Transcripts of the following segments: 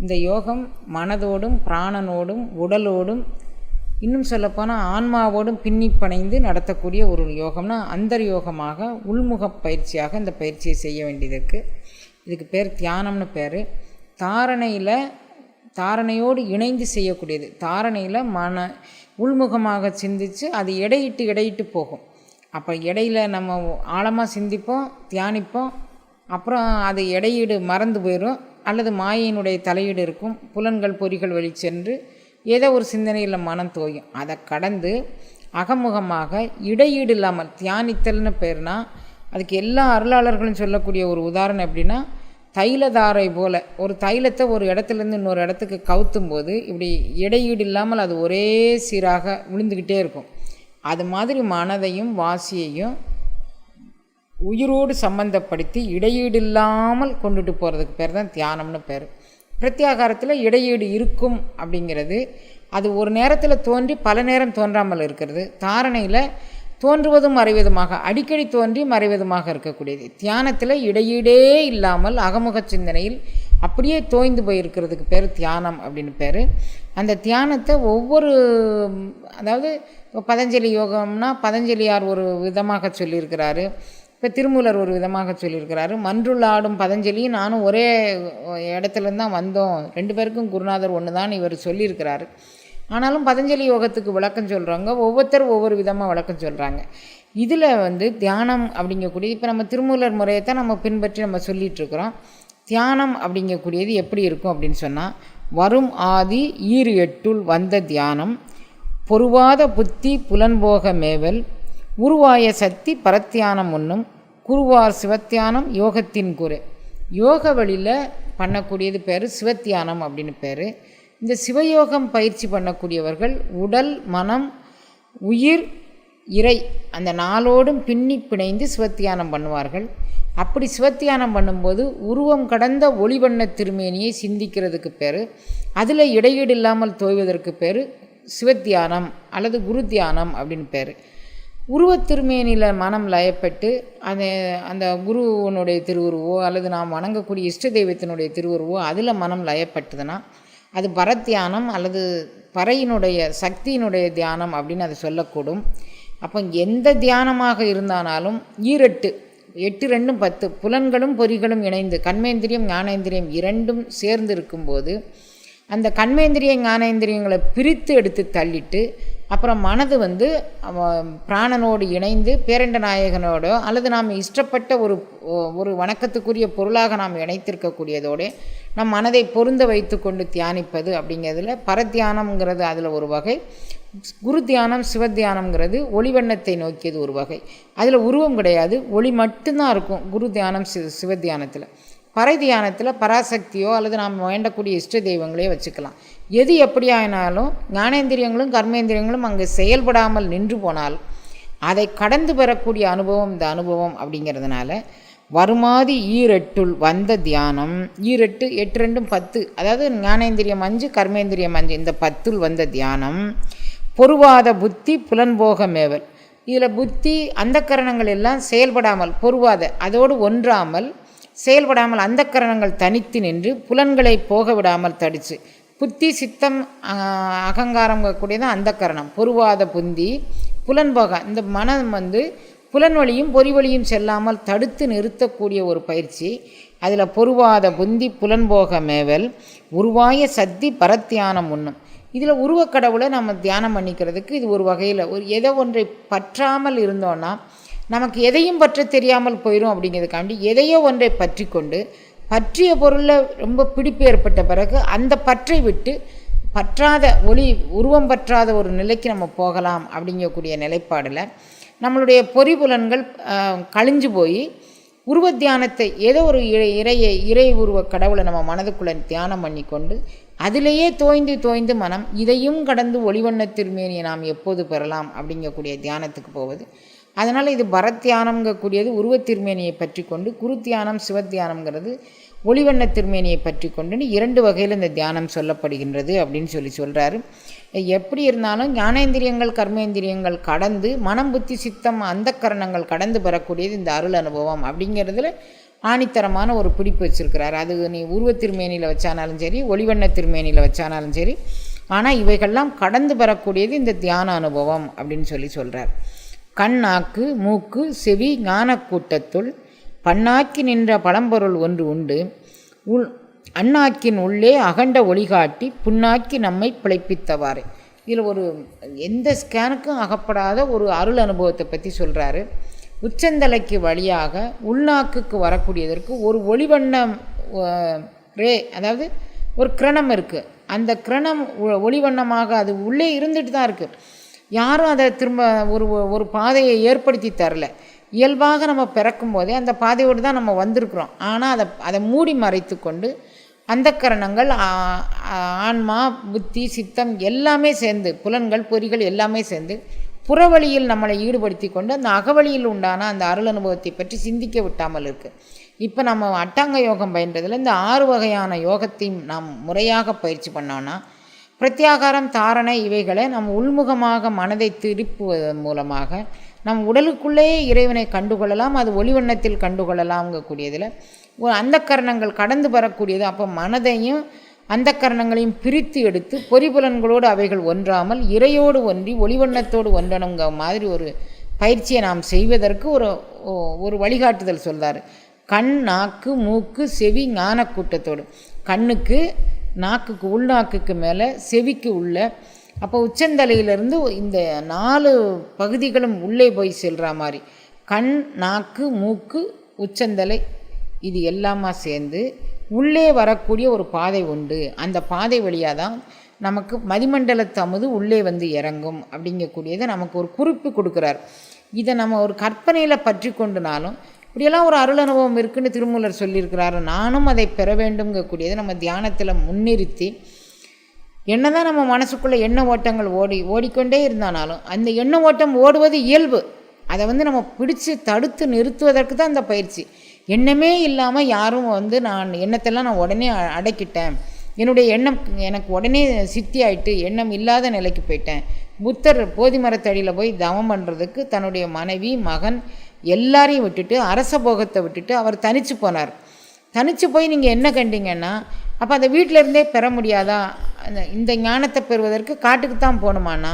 இந்த யோகம் மனதோடும் பிராணனோடும் உடலோடும் இன்னும் சொல்லப்போனால் ஆன்மாவோடும் பின்னி பணைந்து நடத்தக்கூடிய ஒரு யோகம்னா அந்தர் யோகமாக உள்முக பயிற்சியாக இந்த பயிற்சியை செய்ய வேண்டியது இருக்குது இதுக்கு பேர் தியானம்னு பேர். தாரணையில் தாரணையோடு இணைந்து செய்யக்கூடியது. தாரணையில் மன உள்முகமாக சிந்தித்து அது இடையிட்டு இடையிட்டு போகும். அப்போ இடையில நம்ம ஆழமாக சிந்திப்போம் தியானிப்போம் அப்புறம் அது இடையீடு மறந்து போயிடும் அல்லது மாயையினுடைய தலையீடு இருக்கும். புலன்கள் பொறிகள் வழி சென்று ஏதோ ஒரு சிந்தனையில் மனம் தோயும். அதை கடந்து அகமுகமாக இடையீடு இல்லாமல் தியானித்தல்னு பேர்னா அதுக்கு எல்லா அருளாளர்களும் சொல்லக்கூடிய ஒரு உதாரணம் எப்படின்னா தைலதாரை போல ஒரு தைலத்தை ஒரு இடத்துலேருந்து இன்னொரு இடத்துக்கு கவுத்தும் போது இப்படி இடையீடு இல்லாமல் அது ஒரே சீராக விழுந்துக்கிட்டே இருக்கும். அது மாதிரி மனதையும் வாசியையும் உயிரோடு சம்பந்தப்படுத்தி இடையீடு இல்லாமல் கொண்டுட்டு போகிறதுக்கு பேர் தான் தியானம்னு பேர். பிரத்யாகாரத்தில் இடையீடு இருக்கும் அப்படிங்கிறது அது ஒரு நேரத்தில் தோன்றி பல நேரம் தோன்றாமல் இருக்கிறது. தாரணையில் தோன்றுவதும் மறைவதுமாக அடிக்கடி தோன்றி மறைவதுமாக இருக்கக்கூடியது. தியானத்தில் இடையீடே இல்லாமல் அகமுக சிந்தனையில் அப்படியே தோய்ந்து போயிருக்கிறதுக்கு பேர் தியானம் அப்படின்னு பேர். அந்த தியானத்தை ஒவ்வொரு அதாவது இப்போ பதஞ்சலி யோகம்னா பதஞ்சலியார் ஒரு விதமாக சொல்லியிருக்கிறாரு. இப்போ திருமூலர் ஒரு விதமாக சொல்லியிருக்கிறாரு மன்றுள் ஆடும் பதஞ்சலி நானும் ஒரே இடத்துலேருந்து தான் வந்தோம். ரெண்டு பேருக்கும் குருநாதர் ஒன்று தான் இவர் சொல்லியிருக்கிறாரு. ஆனாலும் பதஞ்சலி யோகத்துக்கு விளக்கம் சொல்கிறவங்க ஒவ்வொருத்தரும் ஒவ்வொரு விதமாக விளக்கம் சொல்கிறாங்க இதில் வந்து தியானம் அப்படிங்கக்கூடிய இப்போ நம்ம திருமூலர் முறையை தான் நம்ம பின்பற்றி நம்ம சொல்லிகிட்ருக்குறோம் தியானம் அப்படிங்கக்கூடியது எப்படி இருக்கும் அப்படின்னு சொன்னால் வரும் ஆதி ஈறு எட்டுள் வந்த தியானம் பொருவாத புத்தி புலன்போக மேவல் உருவாய சக்தி பரத்தியானம் ஒன்றும் குருவார் சிவத்தியானம் யோகத்தின் குரு. யோக வழியில் பண்ணக்கூடியது பேர் சிவத்தியானம் அப்படின்னு பேர். இந்த சிவயோகம் பயிற்சி பண்ணக்கூடியவர்கள் உடல் மனம் உயிர் இறை அந்த நாளோடும் பின்னி பிணைந்து சிவத்தியானம் பண்ணுவார்கள். அப்படி சிவத்தியானம் பண்ணும்போது உருவம் கடந்த ஒளிவண்ண திருமேனியை சிந்திக்கிறதுக்கு பேர். அதில் இடையீடு இல்லாமல் தோய்வதற்கு பேர் சிவத்தியானம் அல்லது குரு தியானம் அப்படின்னு பேர். உருவத் திருமேனியில் மனம் லயப்பட்டு அந்த அந்த குருவனுடைய திருவுருவோ அல்லது நாம் வணங்கக்கூடிய இஷ்ட தெய்வத்தினுடைய திருவுருவோ அதில் மனம் லயப்பட்டதுன்னா அது பரத்தியானம் அல்லது பறையினுடைய சக்தியினுடைய தியானம் அப்படின்னு அது சொல்லக்கூடும். அப்போ எந்த தியானமாக இருந்தானாலும் ஈரெட்டு எட்டு ரெண்டும் பத்து புலன்களும் பொறிகளும் இணைந்து கண்மேந்திரியம் ஞானேந்திரியம் இரண்டும் சேர்ந்து இருக்கும்போது அந்த கண்மேந்திரிய ஞானேந்திரியங்களை பிரித்து எடுத்து தள்ளிட்டு அப்புறம் மனது வந்து பிராணனோடு இணைந்து பேரண்ட நாயகனோடோ அல்லது நாம் இஷ்டப்பட்ட ஒரு ஒரு வணக்கத்துக்குரிய பொருளாக நாம் இணைத்திருக்கக்கூடியதோடு நம் மனதை பொருந்த வைத்து கொண்டு தியானிப்பது அப்படிங்கிறதுல பரத்தியானம்ங்கிறது அதில் ஒரு வகை. குரு தியானம் சிவ தியானம்ங்கிறது ஒளிவண்ணத்தை நோக்கியது ஒரு வகை. அதில் உருவம் கிடையாது ஒளி மட்டும்தான் இருக்கும் குரு தியானம் சி சிவ தியானத்தில். பறை தியானத்தில் பராசக்தியோ அல்லது நாம் வேண்டக்கூடிய இஷ்ட தெய்வங்களையோ வச்சுக்கலாம். எது எப்படியானாலும் ஞானேந்திரியங்களும் கர்மேந்திரியங்களும் அங்கு செயல்படாமல் நின்று போனால் அதை கடந்து பெறக்கூடிய அனுபவம் இந்த அனுபவம் அப்படிங்கிறதுனால வருமாதி ஈரெட்டுள் வந்த தியானம். ஈரெட்டு எட்டு ரெண்டும் பத்து. அதாவது ஞானேந்திரியம் அஞ்சு கர்மேந்திரியம் அஞ்சு இந்த பத்துள் வந்த தியானம். பொருவாத புத்தி புலன்போக மேவல் இதில் புத்தி அந்த கரணங்கள் எல்லாம் செயல்படாமல் பொருவாத அதோடு ஒன்றாமல் செயல்படாமல் அந்த கரணங்கள் தனித்து நின்று புலன்களை போக விடாமல் தடிச்சு புத்தி சித்தம் அகங்காரம் கூடியதான் அந்த கரணம். பொருவாத புந்தி புலன்போக. இந்த மனம் வந்து புலன்வழியும் பொறிவழியும் செல்லாமல் தடுத்து நிறுத்தக்கூடிய ஒரு பயிற்சி. அதில் பொருவாத புந்தி புலன்போக மேவல் உருவாய சத்தி பரத்தியானம் உண்ணும். இதில் உருவக்கடவுளை நம்ம தியானம் பண்ணிக்கிறதுக்கு இது ஒரு வகையில் ஒரு எதை ஒன்றை பற்றாமல் இருந்தோன்னா நமக்கு எதையும் பற்ற தெரியாமல் போயிடும் அப்படிங்கிறதுக்காண்டி எதையோ ஒன்றை பற்றி கொண்டு பற்றிய பொருளில் ரொம்ப பிடிப்பு ஏற்பட்ட பிறகு அந்த பற்றை விட்டு பற்றாத ஒளி உருவம் பற்றாத ஒரு நிலைக்கு நம்ம போகலாம் அப்படிங்கக்கூடிய நிலைப்பாடில் நம்மளுடைய பொறிபுலன்கள் கழிஞ்சு போய் உருவ தியானத்தை ஏதோ ஒரு இறையை இறை உருவ கடவுளை நம்ம மனதுக்குள்ளே தியானம் பண்ணி கொண்டு அதிலேயே தோய்ந்து தோய்ந்து மனம் இதையும் கடந்து ஒளிவண்ண திருமேனியை நாம் எப்போது பெறலாம் அப்படிங்கக்கூடிய தியானத்துக்கு போவது அதனால் இது பரத்தியானம்ங்கக்கூடியது உருவத் திருமேனியை பற்றி கொண்டு குரு தியானம் சிவத்தியானம்ங்கிறது ஒளிவண்ண திருமேனியை பற்றி கொண்டுன்னு இரண்டு வகையில் இந்த தியானம் சொல்லப்படுகின்றது அப்படின்னு சொல்லி சொல்கிறாரு எப்படி இருந்தாலும் ஞானேந்திரியங்கள் கர்மேந்திரியங்கள் கடந்து மனம் புத்தி சித்தம் அந்த கரணங்கள் கடந்து பெறக்கூடியது இந்த அருள் அனுபவம் அப்படிங்கிறதுல ஆணித்தரமான ஒரு பிடிப்பு வச்சுருக்கிறார். அது நீ உருவ திருமேனியில் வச்சானாலும் சரி ஒளிவண்ண திருமேனியில் வச்சானாலும் சரி ஆனால் இவைகள்லாம் கடந்து பெறக்கூடியது இந்த தியான அனுபவம் அப்படின்னு சொல்லி சொல்கிறார் கண் நாக்கு மூக்கு செவி ஞானக்கூட்டத்துள் பண்ணாக்கி நின்ற பழம்பொருள் ஒன்று உண்டு. உள் அண்ணாக்கின் உள்ளே அகண்ட ஒளிகாட்டி புண்ணாக்கி நம்மை பிழைப்பித்தவாறு. இதில் ஒரு எந்த ஸ்கேனுக்கும் அகப்படாத ஒரு அருள் அனுபவத்தை பற்றி சொல்கிறாரு உச்சந்தலைக்கு வழியாக உள்நாக்குக்கு வரக்கூடியதற்கு ஒரு ஒளிவண்ணம் ரே அதாவது ஒரு கிரணம் இருக்குது அந்த கிரணம் ஒளிவண்ணமாக அது உள்ளே இருந்துட்டு தான் இருக்குது யாரும் அதை திரும்ப ஒரு ஒரு பாதையை ஏற்படுத்தி தரல. இயல்பாக நம்ம பிறக்கும் போதே அந்த பாதையோடு தான் நம்ம வந்திருக்கிறோம். ஆனால் அதை அதை மூடி மறைத்து கொண்டு அந்த கரணங்கள் ஆன்மா புத்தி சித்தம் எல்லாமே சேர்ந்து புலன்கள் பொறிகள் எல்லாமே சேர்ந்து புறவழியில் நம்மளை ஈடுபடுத்தி கொண்டு அந்த அகவழியில் உண்டான அந்த அருள் அனுபவத்தை பற்றி சிந்திக்க விட்டாமல் இருக்குது இப்போ நம்ம அட்டாங்க யோகம் பயின்றதில் இந்த ஆறு வகையான யோகத்தையும் நாம் முறையாக பயிற்சி பண்ணோன்னா பிரத்யாகாரம் தாரணை இவைகளை நம் உள்முகமாக மனதை திருப்புவதன் மூலமாக நம் உடலுக்குள்ளேயே இறைவனை கண்டுகொள்ளலாம் அது ஒளிவண்ணத்தில் கண்டுகொள்ளலாம்ங்கக்கூடியதில். ஒரு அந்த கரணங்கள் கடந்து வரக்கூடியது அப்போ மனதையும் அந்த கரணங்களையும் பிரித்து எடுத்து பொறிபுலன்களோடு அவைகள் ஒன்றாமல் இறையோடு ஒன்றி ஒளிவண்ணத்தோடு ஒன்றணுங்க மாதிரி ஒரு பயிற்சியை நாம் செய்வதற்கு ஒரு ஒரு வழிகாட்டுதல் சொல்கிறார் கண் நாக்கு மூக்கு செவி ஞான கூட்டத்தோடு. கண்ணுக்கு நாக்குக்கு உள்நாக்குக்கு மேலே செவிக்கு உள்ள. அப்போ உச்சந்தலையிலேருந்து இந்த நாலு பகுதிகளும் உள்ளே போய் செல்கிற மாதிரி. கண் நாக்கு மூக்கு உச்சந்தலை இது எல்லாமா சேர்ந்து உள்ளே வரக்கூடிய ஒரு பாதை உண்டு. அந்த பாதை வழியாக தான் நமக்கு மதிமண்டலத்து அமுது உள்ளே வந்து இறங்கும் அப்படிங்கக்கூடியதை நமக்கு ஒரு குறிப்பு கொடுக்குறார். இதை நம்ம ஒரு கற்பனையில் பற்றி கொண்டுனாலும் இப்படியெல்லாம் ஒரு அருள் அனுபவம் இருக்குன்னு திருமூலர் சொல்லியிருக்கிறாரு. நானும் அதை பெற வேண்டுங்கக்கூடியதை நம்ம தியானத்தில் முன்னிறுத்தி என்னதான் நம்ம மனசுக்குள்ளே எண்ண ஓட்டங்கள் ஓடி ஓடிக்கொண்டே இருந்தானாலும் அந்த எண்ண ஓட்டம் ஓடுவது இயல்பு. அதை வந்து நம்ம பிடிச்சு தடுத்து நிறுத்துவதற்கு தான் அந்த பயிற்சி. எண்ணமே இல்லாமல் யாரும் வந்து நான் எண்ணத்தெல்லாம் நான் உடனே அ- அடக்கிட்டேன். என்னுடைய எண்ணம் எனக்கு உடனே சித்தி ஆயிட்டு எண்ணம் இல்லாத நிலைக்கு போயிட்டேன். புத்தர் போதி மரத்தடியில் போய் தவம் பண்ணுறதுக்கு தன்னுடைய மனைவி மகன் எல்லாரையும் விட்டுட்டு அரச போகத்தை விட்டுட்டு அவர் தனித்து போனார். தனித்து போய் நீங்கள் என்ன கண்டிங்கன்னா அப்போ அந்த வீட்டிலருந்தே பெற முடியாதா? அந்த இந்த ஞானத்தை பெறுவதற்கு காட்டுக்கு தான் போகணுமானா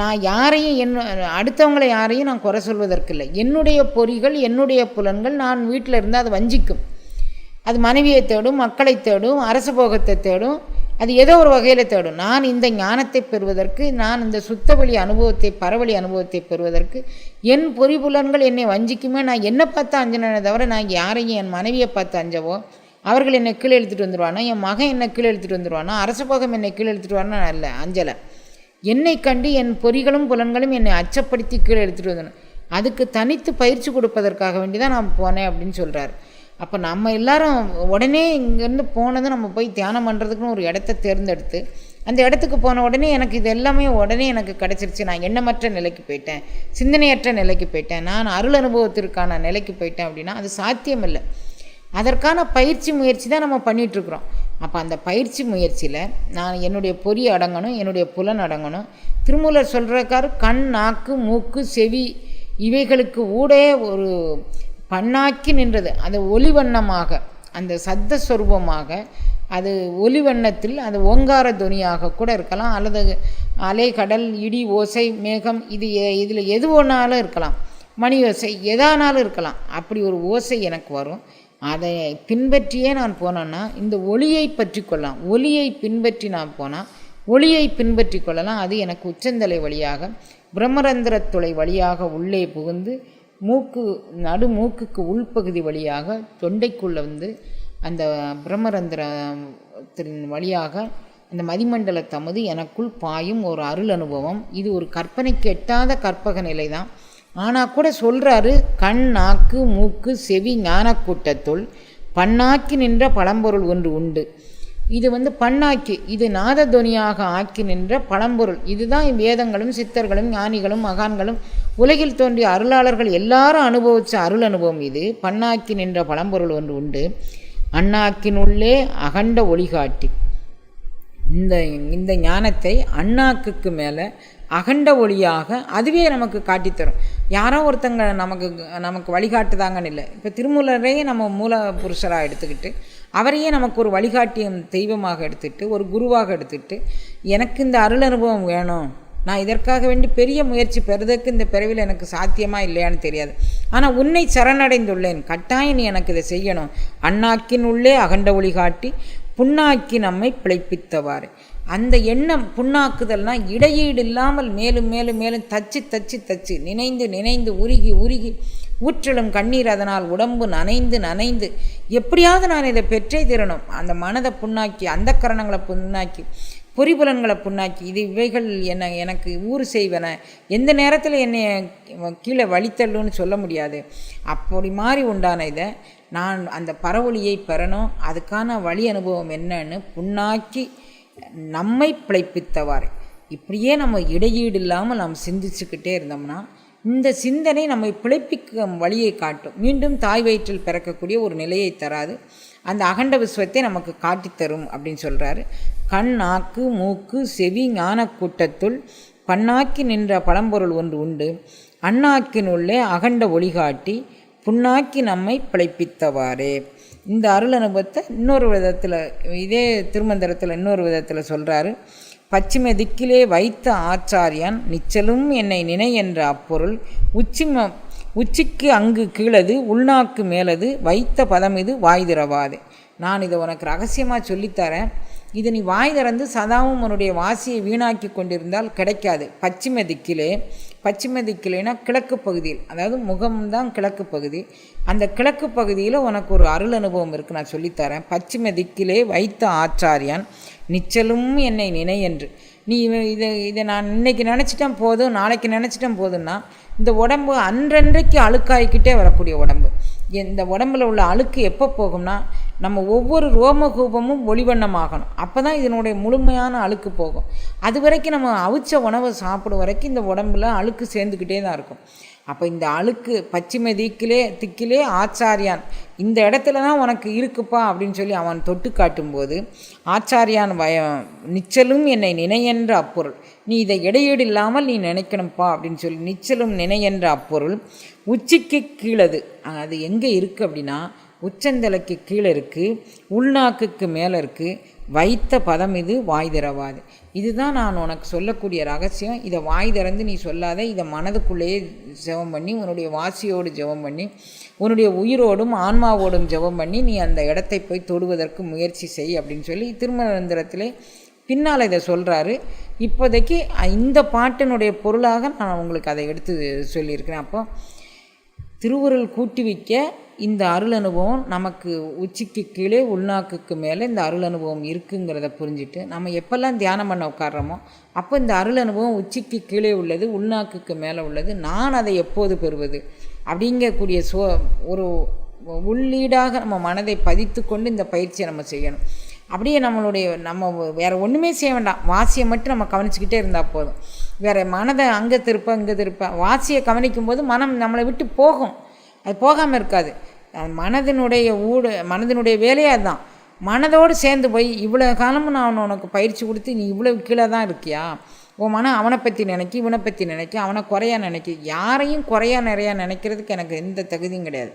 நான் யாரையும் என்ன அடுத்தவங்களை யாரையும் நான் குறை சொல்வதற்கு இல்லை என்னுடைய பொறிகள் என்னுடைய புலன்கள் நான் வீட்டில் இருந்து அது வஞ்சிக்கும். அது மனைவியை தேடும் மக்களை தேடும் அரச போகத்தை தேடும் அது ஏதோ ஒரு வகையில் தேடும். நான் இந்த ஞானத்தை பெறுவதற்கு நான் இந்த சுத்தவழி அனுபவத்தை பரவழி அனுபவத்தை பெறுவதற்கு என் பொறிபுலன்கள் என்னை வஞ்சிக்குமே. நான் என்னை பார்த்து அஞ்சினே தவிர நான் யாரையும் என் மனைவியை பார்த்து அஞ்சவோ அவர்கள் என்னை கீழே எழுத்துட்டு வந்துடுவானா என் மகன் என்னை கீழே எழுத்துட்டு வந்துடுவானா அரச போகம் என்னை கீழே எடுத்துகிட்டு வரனா? அல்ல அஞ்சலை. என்னை கண்டு என் பொறிகளும் புலன்களும் என்னை அச்சப்படுத்தி கீழே எடுத்துகிட்டு வந்தணும் அதுக்கு தனித்து பயிற்சி கொடுப்பதற்காக வேண்டி தான் நான் போனேன் அப்படின்னு சொல்கிறார் அப்போ நம்ம எல்லாரும் உடனே இங்கேருந்து போனதும் நம்ம போய் தியானம் பண்ணுறதுக்குன்னு ஒரு இடத்த தேர்ந்தெடுத்து அந்த இடத்துக்கு போன உடனே எனக்கு இது எல்லாமே உடனே எனக்கு கிடச்சிருச்சு. நான் எண்ணமற்ற நிலைக்கு போயிட்டேன். சிந்தனையற்ற நிலைக்கு போயிட்டேன். நான் அருள் அனுபவத்திற்கான நிலைக்கு போயிட்டேன் அப்படின்னா அது சாத்தியமில்லை. அதற்கான பயிற்சி முயற்சி தான் நம்ம பண்ணிகிட்ருக்குறோம் அப்போ அந்த பயிற்சி முயற்சியில் நான் என்னுடைய பொறி அடங்கணும் என்னுடைய புலன் அடங்கணும். திருமூலர் சொல்கிறக்காரு கண் நாக்கு மூக்கு செவி இவைகளுக்கு ஊடே ஒரு பண்ணாக்கி நின்றது. அது ஒளிவண்ணமாக அந்த சத்த சொரூபமாக அது ஒளிவண்ணத்தில் அது ஓங்கார துணியாக கூட இருக்கலாம். அல்லது அலை கடல் இடி ஓசை மேகம் இது இதில் எது ஒன்றாலும் இருக்கலாம். மணி ஓசை எதானாலும் இருக்கலாம். அப்படி ஒரு ஓசை எனக்கு வரும். அதை பின்பற்றியே நான் போனேன்னா இந்த ஒளியை பற்றி கொள்ளலாம். ஒளியை பின்பற்றி நான் போனால் ஒளியை பின்பற்றி கொள்ளலாம். அது எனக்கு உச்சந்தலை வழியாக பிரம்மரந்திரத்துளை வழியாக உள்ளே புகுந்து மூக்கு நடு மூக்குக்கு உள்பகுதி வழியாக தொண்டைக்குள்ளே வந்து அந்த பிரம்மரந்திரத்தின் வழியாக அந்த மதிமண்டல தமது எனக்குள் பாயும் ஒரு அருள் அனுபவம். இது ஒரு கற்பனைக்கு எட்டாத கற்பக நிலை தான் ஆனால் கூட சொல்கிறாரு கண் நாக்கு மூக்கு செவி ஞானக்கூட்டத்துள் பண்ணாக்கி நின்ற பழம்பொருள் ஒன்று உண்டு. இது வந்து பண்ணாக்கி இது நாததுவனியாக ஆக்கி நின்ற பழம்பொருள். இதுதான் வேதங்களும் சித்தர்களும் ஞானிகளும் மகான்களும் உலகில் தோன்றிய அருளாளர்கள் எல்லாரும் அனுபவித்த அருள் அனுபவம் இது. பண்ணாக்கி நின்ற பழம்பொருள் ஒன்று உண்டு. அண்ணாக்கினுள்ளே அகண்ட ஒளிகாட்டி. இந்த இந்த ஞானத்தை அண்ணாக்குக்கு மேலே அகண்ட ஒளியாக அதுவே நமக்கு காட்டித்தரும். யாரோ ஒருத்தங்க நமக்கு நமக்கு வழிகாட்டுதாங்கன்னு இல்லை. இப்போ திருமூலரையே நம்ம மூல புருஷராக எடுத்துக்கிட்டு அவரையே நமக்கு ஒரு வழிகாட்டியம் தெய்வமாக எடுத்துக்கிட்டு ஒரு குருவாக எடுத்துக்கிட்டு எனக்கு இந்த அருள் அனுபவம் வேணும். நான் இதற்காக வேண்டி பெரிய முயற்சி பெறுவதற்கு இந்த பிறவில் எனக்கு சாத்தியமாக இல்லையான்னு தெரியாது. ஆனால் உன்னை சரணடைந்துள்ளேன். கட்டாயம் நீ எனக்கு இதை செய்யணும். அண்ணாக்கின் உள்ளே அகண்ட ஒளி காட்டி புண்ணாக்கி நம்மை பிழைப்பித்தவாறு. அந்த எண்ணம் புண்ணாக்குதல்னா இடையீடு இல்லாமல் மேலும் மேலும் மேலும் தச்சு தச்சு தச்சு. நினைந்து நினைந்து உருகி உருகி ஊற்றலும் கண்ணீர் அதனால் உடம்பு நனைந்து நனைந்து. எப்படியாவது நான் இதை பெற்றே தீரணும். அந்த மனதை புண்ணாக்கி அந்த கரணங்களை புண்ணாக்கி பொறிபுலன்களை புண்ணாக்கி இது இவைகள் என்ன எனக்கு ஊறு செய்வன. எந்த நேரத்தில் என்னை கீழே வழித்தள்ளுன்னு சொல்ல முடியாது. அப்படி மாதிரி உண்டான இதை நான் அந்த பரவொலியை பெறணும். அதுக்கான வழி அனுபவம் என்னன்னு புண்ணாக்கி நம்மை பிழைப்பித்தவாறு. இப்படியே நம்ம இடையீடு இல்லாமல் நாம் சிந்திச்சுக்கிட்டே இருந்தோம்னா இந்த சிந்தனை நம்மை பிழைப்பிக்கும் வழியை காட்டும். மீண்டும் தாய் வயிற்றில் பிறக்கக்கூடிய ஒரு நிலையை தராது. அந்த அகண்ட விஸ்வத்தை நமக்கு காட்டித்தரும் அப்படின்னு சொல்கிறாரு கண் நாக்கு மூக்கு செவி ஞான கூட்டத்துள் பண்ணாக்கி நின்ற பழம்பொருள் ஒன்று உண்டு. அண்ணாக்கினுள்ளே அகண்ட ஒளிகாட்டி புண்ணாக்கி நம்மை பிழைப்பித்தவாறே. இந்த அருள் அனுபவத்தை இன்னொரு விதத்தில் இதே திருமந்திரத்தில் இன்னொரு விதத்தில் சொல்கிறாரு பச்சிம திக்கிலே வைத்த ஆச்சாரியான் நிச்சலும் என்னை நினை என்ற அப்பொருள் உச்சிம உச்சிக்கு அங்கு கீழது உள்நாக்கு மேலது வைத்த பதம் இது வாய் திறவாது. நான் இதை உனக்கு ரகசியமாக சொல்லித்தரேன் இது நீ வாய் திறந்து சதாவும் உன்னுடைய வாசியை வீணாக்கி கொண்டிருந்தால் கிடைக்காது. பச்சிம திக்கிலே பச்சிம திக்கிலேனா கிழக்கு பகுதியில் அதாவது முகம்தான் கிழக்கு பகுதி. அந்த கிழக்கு பகுதியில் உனக்கு ஒரு அருள் அனுபவம் இருக்குது நான் சொல்லித்தரேன் பச்சிம திக்கிலே வைத்த ஆச்சாரியான் நிச்சலும் என்னை நினை என்று. நீ இதை இதை நான் இன்னைக்கு நினச்சிட்டேன் போதும் நாளைக்கு நினச்சிட்டேன் போதும்னா இந்த உடம்பு அன்றன்றைக்கு அழுக்காய்க்கிட்டே வரக்கூடிய உடம்பு. இந்த உடம்புல உள்ள அழுக்கு எப்போ போகும்னா நம்ம ஒவ்வொரு ரோமகூபமும் ஒளிவண்ணமாகணும். அப்போ தான் இதனுடைய முழுமையான அழுக்கு போகும். அது வரைக்கும் நம்ம அவிச்ச உணவை சாப்பிடும் வரைக்கும் இந்த உடம்புல அழுக்கு சேர்ந்துக்கிட்டே தான் இருக்கும். அப்போ இந்த அழுக்கு பச்சிமை திக்கிலே திக்கிலே ஆச்சாரியான். இந்த இடத்துல தான் உனக்கு இருக்குப்பா அப்படின்னு சொல்லி அவன் தொட்டு காட்டும்போது ஆச்சாரியான் வய நிச்சலும் என்னை நினையென்ற அப்பொருள். நீ இதை இடையீடு இல்லாமல் நீ நினைக்கணும்ப்பா அப்படின்னு சொல்லி நிச்சலும் நினையென்ற அப்பொருள் உச்சிக்கு கீழது. அது எங்கே இருக்குது அப்படின்னா உச்சந்தலைக்கு கீழே இருக்குது உள்நாக்குக்கு மேலே இருக்குது வைத்த பதம் இது வாய் திறவாது. இதுதான் நான் உனக்கு சொல்லக்கூடிய ரகசியம். இதை வாய் திறந்து நீ சொல்லாத இதை மனதுக்குள்ளேயே ஜெபம் பண்ணி உன்னுடைய வாசியோடு ஜெபம் பண்ணி உன்னுடைய உயிரோடும் ஆன்மாவோடும் ஜெபம் பண்ணி நீ அந்த இடத்தை போய் தொடுவதற்கு முயற்சி செய் அப்படின்னு சொல்லி திருமணந்திரத்திலே பின்னால் இதை சொல்கிறாரு இப்போதைக்கு இந்த பாட்டினுடைய பொருளாக நான் உங்களுக்கு அதை எடுத்து சொல்லியிருக்கிறேன். அப்போ திருவுருள் கூட்டி வைக்க இந்த அருள் அனுபவம் நமக்கு உச்சிக்கு கீழே உள்நாக்குக்கு மேலே இந்த அருள் அனுபவம் இருக்குங்கிறத புரிஞ்சுட்டு நம்ம எப்பெல்லாம் தியானம் பண்ண உட்காடுறோமோ அப்போ இந்த அருள் அனுபவம் உச்சிக்கு கீழே உள்ளது உள்நாக்குக்கு மேலே உள்ளது நான் அதை எப்போது பெறுவது அப்படிங்கக்கூடிய சோ ஒரு உள்ளீடாக நம்ம மனதை பதித்து கொண்டு இந்த பயிற்சியை நம்ம செய்யணும். அப்படியே நம்மளுடைய நம்ம வேறு ஒன்றுமே செய்ய வேண்டாம். வாசியை மட்டும் நம்ம கவனிச்சுக்கிட்டே இருந்தால் போதும். வேறு மனதை அங்கே திருப்ப இங்கே திருப்ப. வாசியை கவனிக்கும் போது மனம் நம்மளை விட்டு போகும். அது போகாமல் இருக்காது. மனதினுடைய ஊடு மனதினுடைய வேலையே அதுதான் மனதோடு சேர்ந்து போய் இவ்வளோ காலமும் நான் உனக்கு பயிற்சி கொடுத்து நீ இவ்வளோ கீழே தான் இருக்கியா? உன் மனம் அவனை பற்றி நினைக்கி இவனை பற்றி நினைக்கி அவனை குறையா நினைக்கி. யாரையும் குறையா நிறையா நினைக்கிறதுக்கு எனக்கு எந்த தகுதியும் கிடையாது.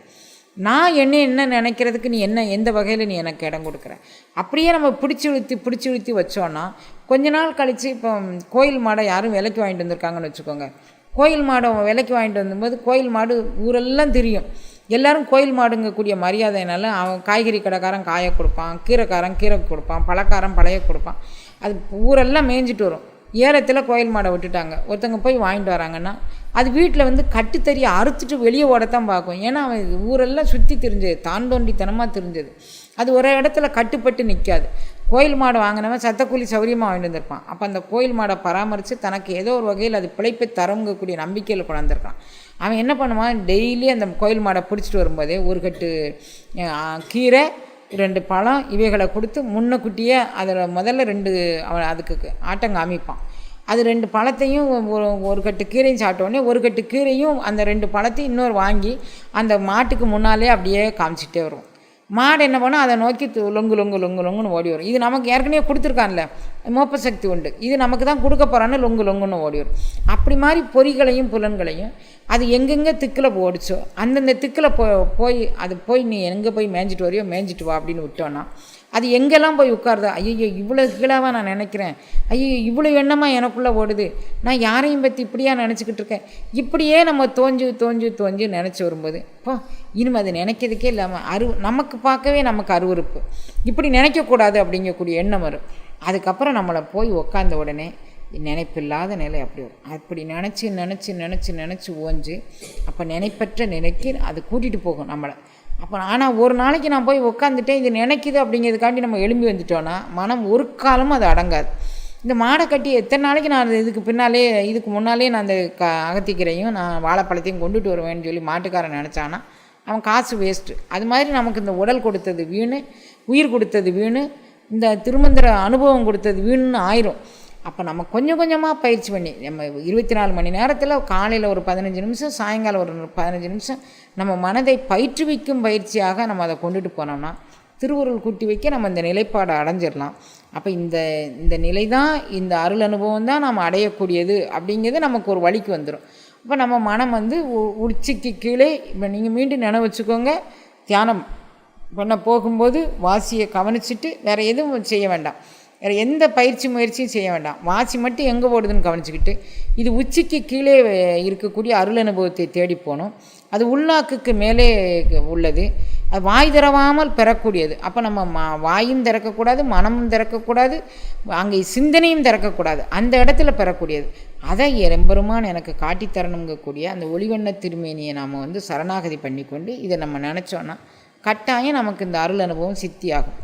நான் என்ன என்ன நினைக்கிறதுக்கு நீ என்ன எந்த வகையில் நீ எனக்கு இடம் கொடுக்குற? அப்படியே நம்ம பிடிச்சி இழுத்தி பிடிச்சி இழுத்தி வச்சோன்னா கொஞ்ச நாள் கழித்து இப்போ கோயில் மாடை யாரும் விலைக்கு வாங்கிட்டு வந்திருக்காங்கன்னு வச்சுக்கோங்க. கோயில் மாடை விலைக்கு வாங்கிட்டு வந்தபோது கோயில் மாடு ஊரெல்லாம் தெரியும். எல்லோரும் கோயில் மாடுங்கக்கூடிய மரியாதைனால அவன் காய்கறி கடைக்காரன் காயை கொடுப்பான் கீரைக்காரன் கீரை கொடுப்பான் பழக்காரன் பழைய கொடுப்பான். அது ஊரெல்லாம் மேய்ஞ்சிட்டு வரும். ஏலத்தில் கோயில் மாடை விட்டுட்டாங்க. ஒருத்தவங்க போய் வாங்கிட்டு வராங்கன்னா அது வீட்டில் வந்து கட்டுத்தறியை அறுத்துட்டு வெளியே ஓடத்தான் பார்க்கும். ஏன்னா அவன் ஊரெல்லாம் சுற்றி தெரிஞ்சது தாண்டோண்டித்தனமாக தெரிஞ்சது. அது ஒரு இடத்துல கட்டுப்பட்டு நிற்காது கோயில் மாடை வாங்கினவன் சத்தக்கூலி சௌரியமாக வாங்கிட்டு வந்திருப்பான். அப்போ அந்த கோயில் மாடை பராமரித்து தனக்கு ஏதோ ஒரு வகையில் அது பிழைப்பை தரங்கக்கூடிய நம்பிக்கையில் கொண்டாந்துருக்கான் அவன் என்ன பண்ணுவான்? டெய்லி அந்த கோயில் மாடை பிடிச்சிட்டு வரும்போதே ஒரு கட்டு கீரை ரெண்டு பழம் இவைகளை கொடுத்து முன்னக்குட்டியே அதில் முதல்ல ரெண்டு அவன் அதுக்கு ஆட்டம் காமிப்பான். அது ரெண்டு பழத்தையும் ஒரு ஒரு கட்டு கீரையும் சாப்பிட்டோடனே ஒரு கட்டு கீரையும் அந்த ரெண்டு பழத்தையும் இன்னொரு வாங்கி அந்த மாட்டுக்கு முன்னாலே அப்படியே காமிச்சிட்டே வரும். மாடு என்ன பண்ணும்? அதை நோக்கி லொங்கு லொங்கு லொங்கு லொங்குன்னு ஓடி வரும். இது நமக்கு ஏற்கனவே கொடுத்துருக்கான்ல மோப்ப சக்தி உண்டு. இது நமக்கு தான் கொடுக்க போகிறான்னு லொங்கு லொங்குன்னு ஓடி வரும். அப்படி மாதிரி பொறிகளையும் புலன்களையும் அது எங்கெங்கே திக்கில் ஓடிச்சோ அந்தந்த திக்கில் போ போய் அது போய் நீ எங்கே போய் மேய்ஞ்சிட்டு வரையோ மேய்ஞ்சிட்டு வா அப்படின்னு விட்டோன்னா அது எங்கெல்லாம் போய் உட்காருதோ ஐயோ இவ்வளோ கீழாவா நான் நினைக்கிறேன். ஐயோ இவ்வளோ எண்ணமாக எனக்குள்ளே ஓடுது. நான் யாரையும் பற்றி இப்படியா நினச்சிக்கிட்டு இருக்கேன். இப்படியே நம்ம தோஞ்சு தோஞ்சு தோஞ்சு நினச்சி வரும்போது இப்போ இனிமேல் அது நினைக்கிறதுக்கே இல்லாமல் அரு நமக்கு பார்க்கவே நமக்கு அருவருப்பு. இப்படி நினைக்கக்கூடாது அப்படிங்கக்கூடிய எண்ணம் வரும். அதுக்கப்புறம் நம்மளை போய் உக்காந்த உடனே நினைப்பில்லாத நிலை அப்படி வரும். அப்படி நினச்சி நினச்சி நினச்சி நினச்சி ஓஞ்சு அப்போ நினைப்பற்ற நிலைக்கு அது கூட்டிகிட்டு போகும் நம்மளை. அப்போ ஆனால் ஒரு நாளைக்கு நான் போய் உட்காந்துட்டேன் இது நினைக்குது அப்படிங்கிறதுக்காண்டி நம்ம எழும்பி வந்துட்டோன்னா மனம் ஒரு காலமும் அது அடங்காது. இந்த மாடை கட்டி எத்தனை நாளைக்கு நான் இதுக்கு பின்னாலே இதுக்கு முன்னாலே நான் அந்த க அகத்திக்கரையும் நான் வாழைப்பழத்தையும் கொண்டுட்டு வருவேன்னு சொல்லி மாட்டுக்காரன் நினச்சானா அவன் காசு வேஸ்ட்டு அது மாதிரி நமக்கு இந்த உடல் கொடுத்தது வீணு உயிர் கொடுத்தது வீணு இந்த திருமந்திர அனுபவம் கொடுத்தது வீணுன்னு ஆயிரும். அப்போ நம்ம கொஞ்சம் கொஞ்சமாக பயிற்சி பண்ணி நம்ம இருபத்தி நாலு மணி நேரத்தில் காலையில் ஒரு பதினஞ்சு நிமிஷம் சாயங்காலம் ஒரு பதினஞ்சு நிமிஷம் நம்ம மனதை பயிற்றுவிக்கும் பயிற்சியாக நம்ம அதை கொண்டுட்டு போனோம்னா திருவுருள் கூட்டி வைக்க நம்ம இந்த நிலைப்பாடை அடைஞ்சிடலாம். அப்போ இந்த இந்த நிலை தான் இந்த அருள் அனுபவம் தான் நம்ம அடையக்கூடியது அப்படிங்கிறது நமக்கு ஒரு வழிக்கு வந்துடும் அப்போ நம்ம மனம் வந்து உ- உச்சிக்கு கீழே இப்போ நீங்கள் மீண்டும் நினைவு வச்சுக்கோங்க தியானம் பண்ண போகும்போது வாசியை கவனிச்சிட்டு வேறு எதுவும் செய்ய வேண்டாம். வேறு எந்த பயிற்சி முயற்சியும் செய்ய வேண்டாம். வாசி மட்டும் எங்கே ஓடுதுன்னு கவனிச்சுக்கிட்டு இது உச்சிக்கு கீழே இருக்கக்கூடிய அருள் அனுபவத்தை தேடி போகணும். அது உள்நாக்குக்கு மேலே உள்ளது. அது வாய் திறவாமல் பெறக்கூடியது. அப்போ நம்ம மா வாயும் திறக்கக்கூடாது மனமும் திறக்கக்கூடாது அங்கே சிந்தனையும் திறக்கக்கூடாது. அந்த இடத்துல பெறக்கூடியது. அதை எம்பெருமான் எனக்கு காட்டித்தரணுங்கக்கூடிய அந்த ஒளிவண்ண திருமேனியை நாம் வந்து சரணாகதி பண்ணிக்கொண்டு இதை நம்ம நினச்சோன்னா கட்டாயம் நமக்கு இந்த அருள் அனுபவம் சித்தியாகும்.